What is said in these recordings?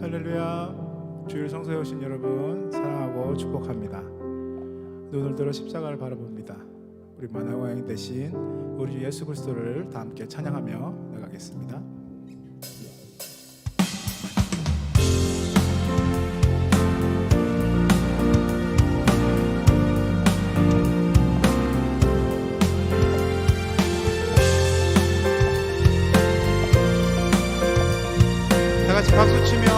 할렐루야. 주일 성소에 오신 여러분 사랑하고 축복합니다. 눈을 들어 십자가를 바라봅니다. 우리 만화왕이 대신 우리 주 예수 그리스도를 다 함께 찬양하며 나가겠습니다. 박수 치며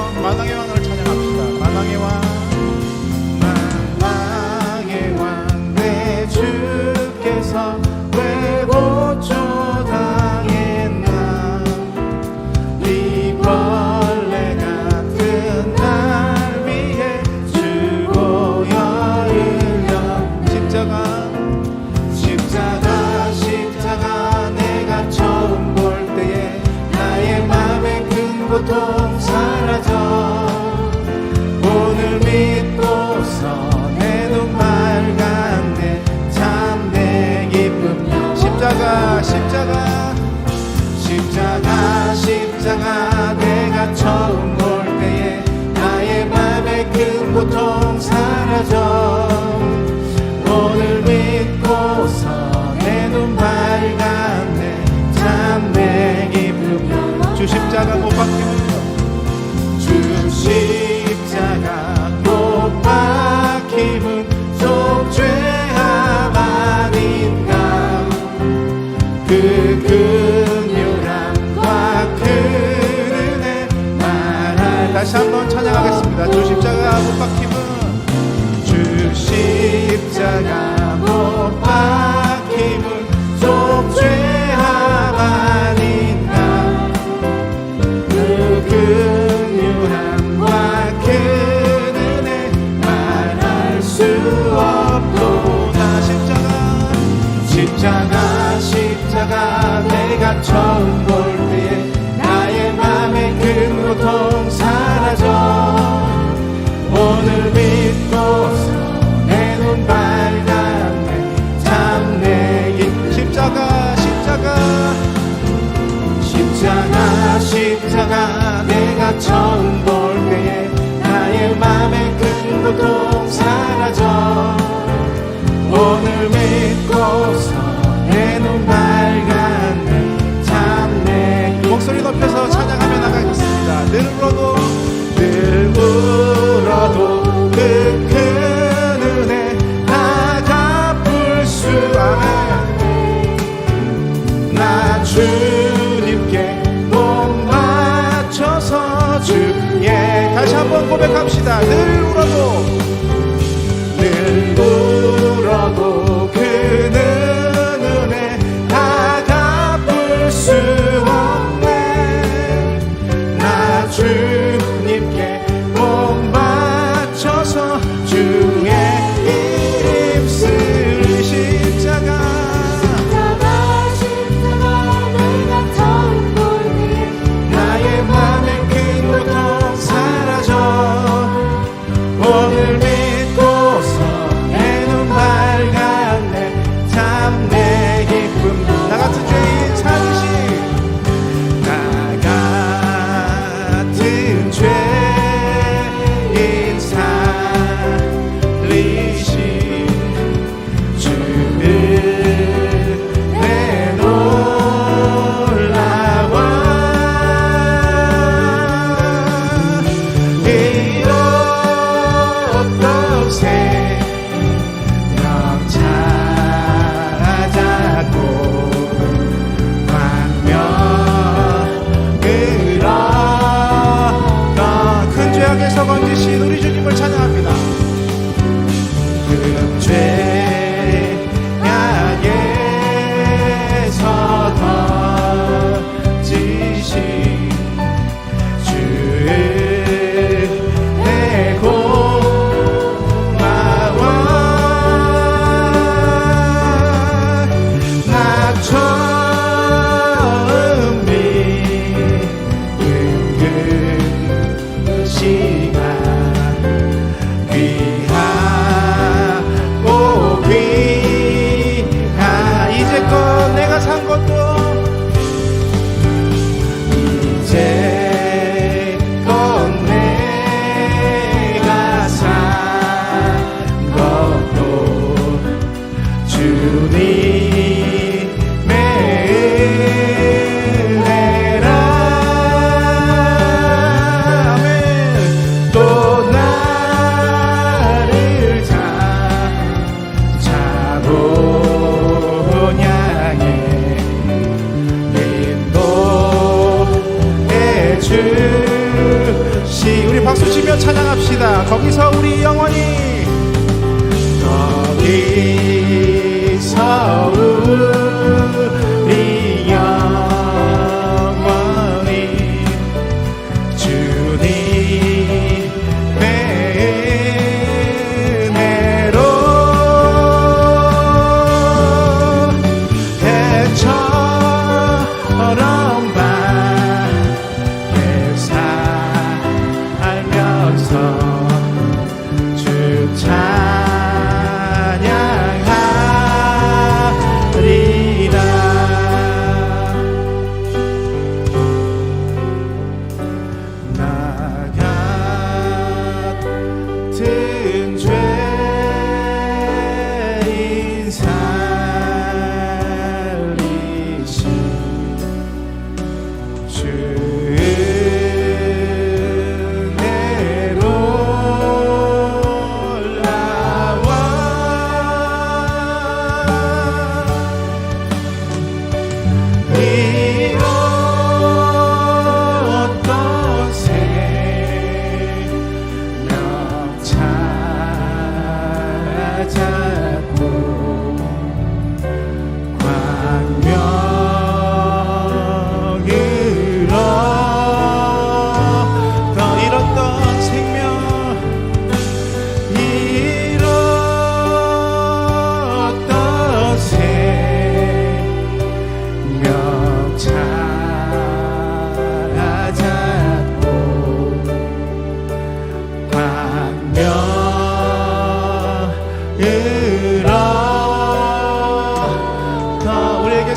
처음 볼 때에 나의 맘에 큰 고통 사라져 찬양하겠습니다 주 십자가 못 박힘은 주 십자가 못 박힘은 속죄함 아닌가 그 긍휼함과 그 은혜 말할 수 없도다. 십자가 십자가 십자가 내가 처음 볼 십자가 십자가 내가 처음 볼 때에 나의 맘에 큰 고통 사라져. 오늘 믿고서 내 눈 밝았네. 참내 목소리 높여서 찬양하며 나가겠습니다. 늘 울어도 늘 울어도 그큰 은혜 다 갚을 수 아멘 나주 고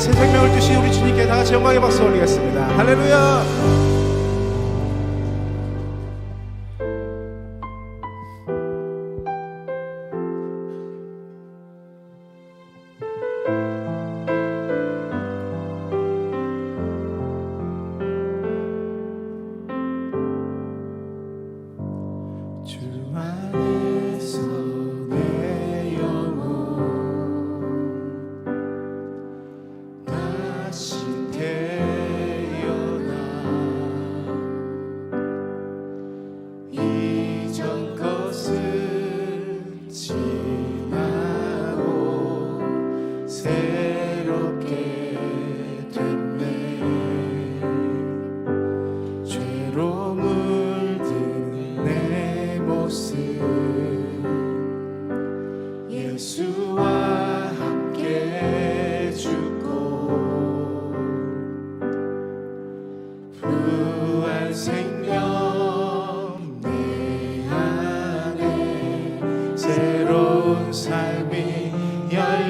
새 생명을 주신 우리 주님께 다 같이 영광의 박수 올리겠습니다. 할렐루야! 주 안에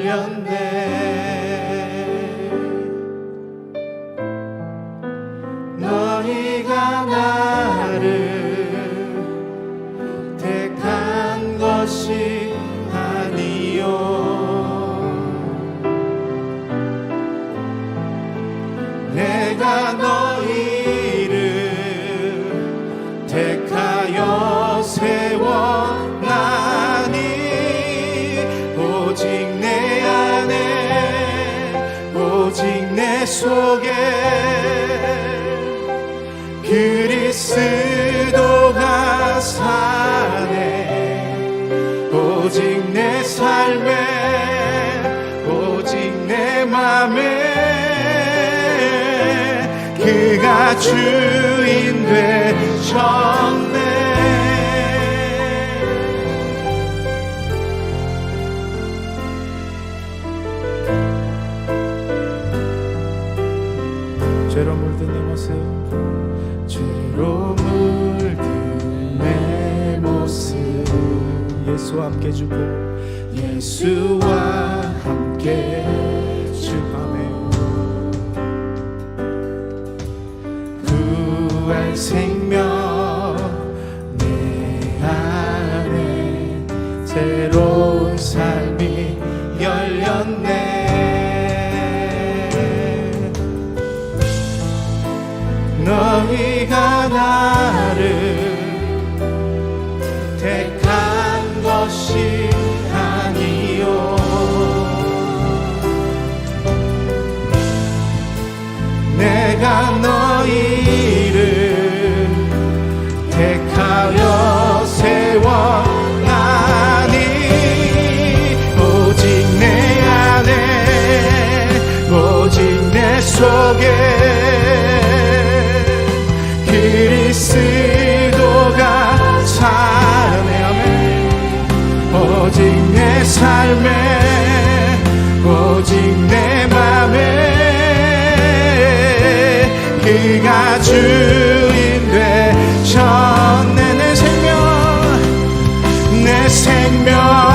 관련된 속에 그리스도가 사네 오직 내 삶에 오직 내 맘에 그가 주인 되셨네. 함께 주고 예수와 함께. 속에 그리스도가 사람의 오직 내 삶에 오직 내 맘에 그가 주인 되셨네 내 생명. 내 생명.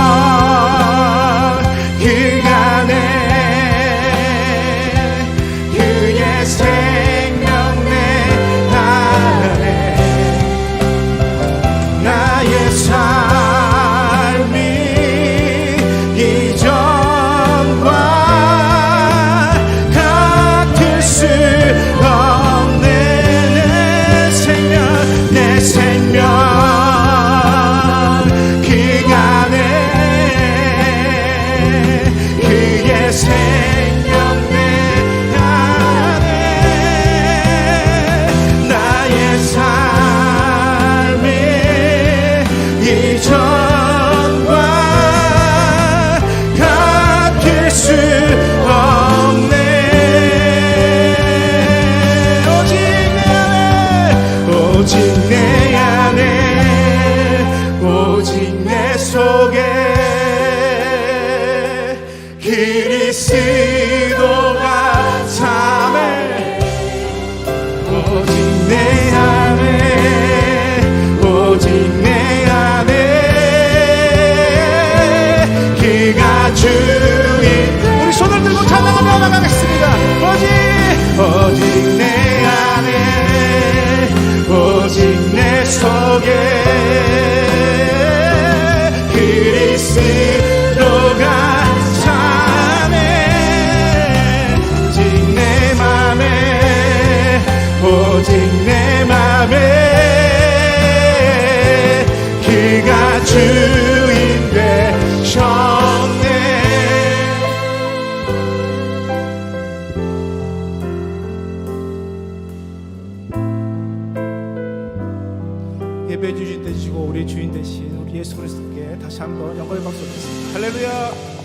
내 맘에 그가 주인 되셨네. 예배 주신 되시고 우리 주인 되신 우리 예수 그리스도께 다시 한번 영광의 박수 드리겠습니다. 할렐루야